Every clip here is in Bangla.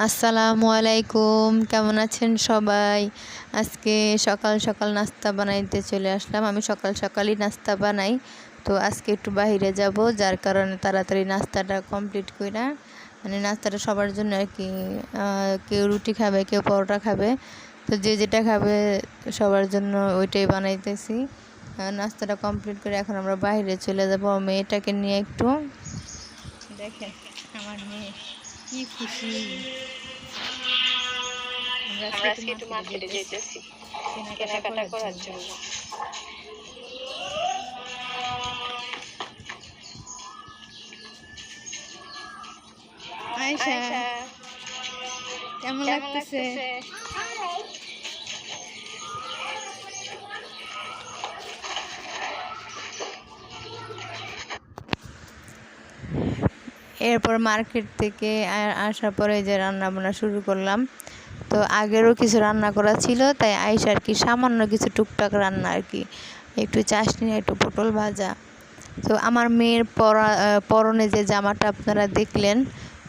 আসসালামু আলাইকুম, কেমন আছেন সবাই? আজকে সকাল সকাল নাস্তা বানাইতে চলে আসলাম। আমি সকাল সকালই নাস্তা বানাই, তো আজকে একটু বাইরে যাব, যার কারণে তাড়াতাড়ি নাস্তাটা কমপ্লিট করে মানে নাস্তাটা সবার জন্য আর কি কেউ রুটি খাবে, কেউ পরোটা খাবে, তো যে যেটা খাবে সবার জন্য ওইটাই বানাইতেছি। নাস্তাটা কমপ্লিট করে এখন আমরা বাইরে চলে যাব। মেয়েটাকে নিয়ে একটু। দেখেন, আমার মেয়ে। কি খুশি। আমরা আজকে একটু মার্কেটে যেতেছি। কেনাকাটা করার জন্য। আয়শা কেমন লাগতেছে? এরপর মার্কেট থেকে আসার পরে যে রান্না বান্না শুরু করলাম, তো আগেরও কিছু রান্না করা ছিল, তাই আইসা আর কি সামান্য কিছু টুকটাক রান্না আর কি। একটু চাশনি, একটু পটল ভাজা। তো আমার মেয়ের পরা পরনে যে জামাটা আপনারা দেখলেন,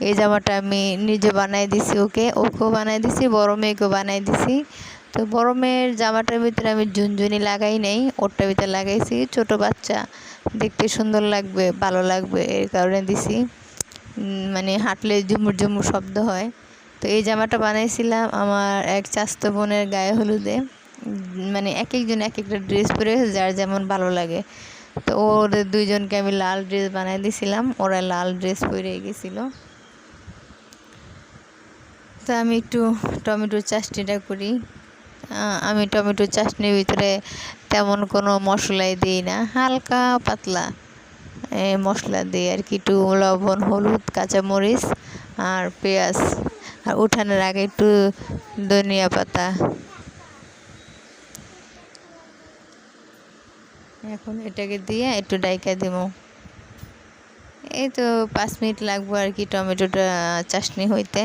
এই জামাটা আমি নিজে বানাই দিছি ওকে, ওকেও বানাই দিছি, বড় মেয়েকেও বানাই দিছি। তো বড় মেয়ের জামাটার ভিতরে আমি ঝুনঝুনি লাগাই নেই ওরটার ভিতরে লাগাইছি। ছোট বাচ্চা, দেখতে সুন্দর লাগবে, ভালো লাগবে, এর কারণে দিছি। মানে হাঁটলে ঝুমুর ঝুমুর শব্দ হয়। তো এই জামাটা বানাইছিলাম আমার এক চাস্তো বোনের গায়ে হলুদে। মানে এক একজন এক একটা ড্রেস পরে যার যেমন ভালো লাগে। তো ওদের দুইজনকে আমি লাল ড্রেস বানাই দিয়েছিলাম ওরা লাল ড্রেস পরে গেছিল। তো আমি একটু টমেটোর চাটনিটা করি। আমি টমেটোর চাটনির ভিতরে তেমন কোনো মশলাই দিই না, হালকা পাতলা। মশলা দিয়ে আর কি, একটু লবণ, হলুদ, কাঁচামরিচ আর পেঁয়াজ। আর উঠানোর আগে একটু ধনিয়া পাতা। এখন এটাকে দিয়ে একটু ডাইকা দিব। এই তো পাঁচ মিনিট লাগবো আর কি টমেটোটা চাটনি হইতে।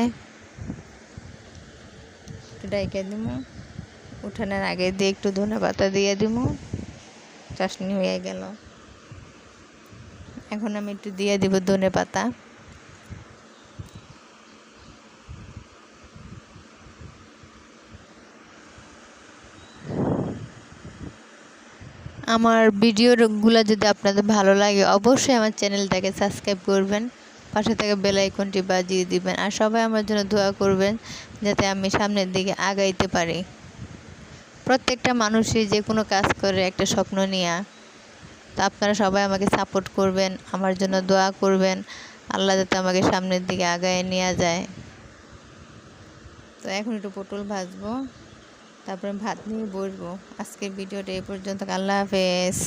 একটু ডাইকা দিব। উঠানোর আগে দিয়ে একটু ধনে পাতা দিয়ে দিব। চাটনি হয়ে গেল। এখন আমি একটু দিয়ে দিব ধনে পাতা। আমার ভিডিওগুলো যদি আপনাদের ভালো লাগে, অবশ্যই আমার চ্যানেলটাকে সাবস্ক্রাইব করবেন, পাশে থেকে বেল আইকনটি বাজিয়ে দিবেন, আর সবাই আমার জন্য দোয়া করবেন যাতে আমি সামনের দিকে আগাইতে পারি। প্রত্যেকটা মানুষই যে কোনো কাজ করে একটা স্বপ্ন নিয়ে তো আপনারা সবাই আমাকে সাপোর্ট করবেন, আমার জন্য দোয়া করবেন। আল্লাহ যাতে আমাকে সামনের দিকে আগায় নিয়ে যায়। তো এখন একটু পটল ভাজবো, তারপরে ভাত নিয়ে বসবো। আজকের ভিডিওটা এই পর্যন্ত, আল্লাহ হাফেজ।